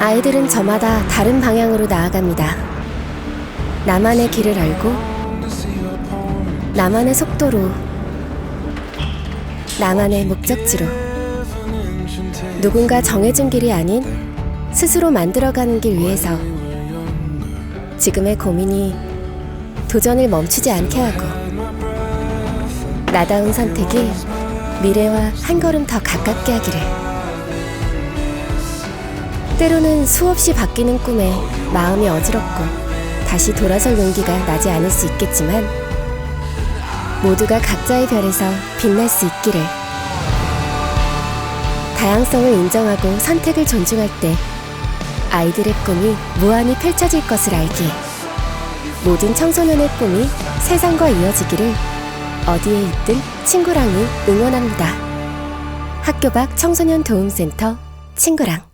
아이들은 저마다 다른 방향으로 나아갑니다. 나만의 길을 알고, 나만의 속도로, 나만의 목적지로. 누군가 정해준 길이 아닌 스스로 만들어가는 길 위해서 지금의 고민이 도전을 멈추지 않게 하고 나다운 선택이 미래와 한 걸음 더 가깝게 하기를. 때로는 수없이 바뀌는 꿈에 마음이 어지럽고 다시 돌아설 용기가 나지 않을 수 있겠지만 모두가 각자의 별에서 빛날 수 있기를. 다양성을 인정하고 선택을 존중할 때 아이들의 꿈이 무한히 펼쳐질 것을 알기에 모든 청소년의 꿈이 세상과 이어지기를 어디에 있든 친구랑이 응원합니다. 학교 밖 청소년 도움센터 친구랑